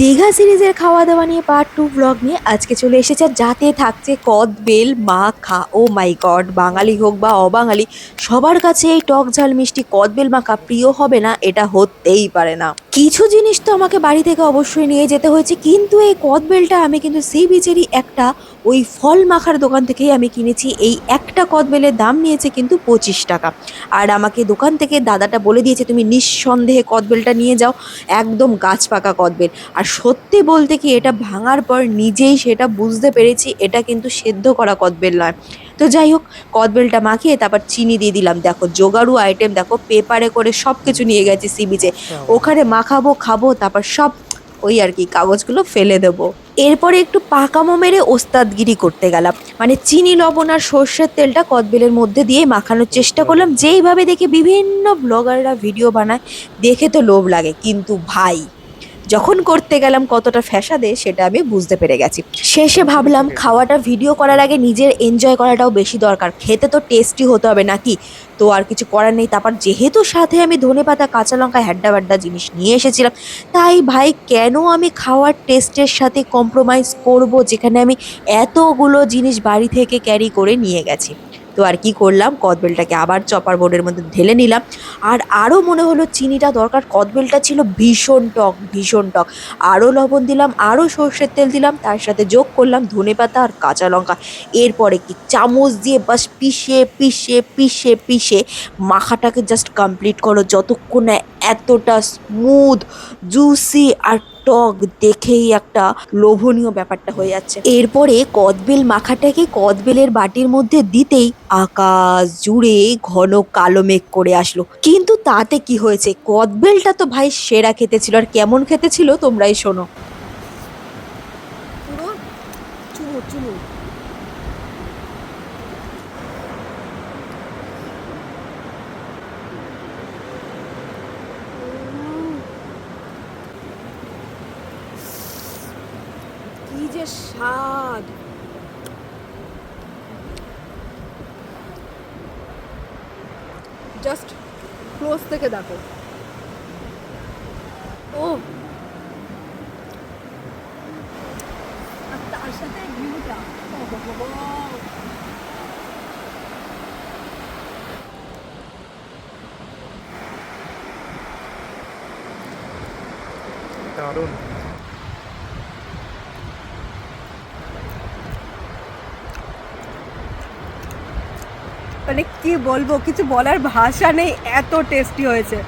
দীঘা সিরিজের খাওয়া দাওয়া নিয়ে পার্ট টু ব্লগ নিয়ে আজকে চলে এসেছে যাতে থাকছে কদ, বেল মাখা ও মাই গড বাঙালি হোক বা অবাঙালি, সবার কাছে এই টক ঝাল, মিষ্টি কদবেল মাখা প্রিয় হবে না, এটা হতেই পারে না। কিছু জিনিস তো আমাকে বাড়ি থেকে অবশ্যই নিয়ে যেতে হয়েছে, কিন্তু এই কদবেলটা আমি কিন্তু সি বিচেরই একটা ওই ফল মাখার দোকান থেকেই আমি কিনেছি, এই একটা কদবেলের দাম নিয়েছে কিন্তু পঁচিশ টাকা। আর আমাকে দোকান থেকে দাদাটা বলে দিয়েছে, তুমি নিঃসন্দেহে কদবেলটা নিয়ে যাও, একদম গাছ পাকা কদবেল আর সত্যি বলতে কি এটা ভাঙার পর নিজেই সেটা বুঝতে পেরেছি এটা কিন্তু সেদ্ধ করা কদবেল নয়। তো যাই হোক কদবেলটা মাখিয়ে তারপর চিনি দিয়ে দিলাম। দেখো জোগাড়ু আইটেম দেখো পেপারে করে সব কিছু নিয়ে গেছি সি বিচে ওখানে মাখাবো খাব তারপর সব ওই আর কি কাগজগুলো ফেলে দেবো। এরপরে একটু পাকামো মেরে ওস্তাদগিরি করতে গেলাম। মানে চিনি লবণ আর সর্ষের তেলটা কদবেলের মধ্যে দিয়ে মাখানোর চেষ্টা করলাম। যেইভাবে দেখে বিভিন্ন ব্লগাররা ভিডিও বানায় দেখে তো লোভ লাগে। কিন্তু ভাই যখন করতে গেলাম কতটা ফ্যাসাদে, সেটা আমি বুঝতে পেরে গেছি। শেষে ভাবলাম খাওয়াটা ভিডিও করার আগে নিজের এনজয় করাটাও বেশি দরকার। খেতে তো টেস্টি হতে হবে নাকি? তো আর কিছু করার নেই। তারপর যেহেতু সাথে আমি ধনে পাতা কাঁচা লঙ্কা হ্যাড্ডা ব্যাড্ডা জিনিস নিয়ে এসেছিলাম, তাই ভাই কেন আমি খাওয়ার টেস্টের সাথে কম্প্রোমাইজ করব, যেখানে আমি এতগুলো জিনিস বাড়ি থেকে ক্যারি করে নিয়ে গেছি? তো আর কি করলাম? কদবেলটাকে আবার চপার বোর্ডের মধ্যে ঢেলে নিলাম। আর আরও মনে হলো চিনিটা দরকার, কদবেলটা ছিল ভীষণ টক ভীষণ টক। আরও লবণ দিলাম আরও সর্ষের তেল দিলাম, তার সাথে যোগ করলাম ধনেপাতা আর কাঁচা লঙ্কা। এরপরে কি? চামচ দিয়ে বাস পিষে পিষে পিষে পিষে মাখাটাকে জাস্ট কমপ্লিট করো, যতক্ষণ না এতটা স্মুথ জুসি আর টক দেখেই একটা লোভনীয় ব্যাপারটা হয়ে যাচ্ছে। এরপরে কদবেল মাখাটাকে কদবেলের বাটির মধ্যে দিতেই আকাশ জুড়ে ঘন কালো মেঘ করে আসলো। কিন্তু তাতে কি হয়েছে? কদবেলটা তো ভাই সেরা খেতে ছিল। আর কেমন খেতে ছিল তোমরাই শোনো। কি যে স্বাদ। জাস্ট ক্লোজ থেকে দেখো। ও। তার সাথে ভিউটা দারুণ। মানে কি বলব কিছু বলার ভাষা নেই এত টেস্টি হয়েছে।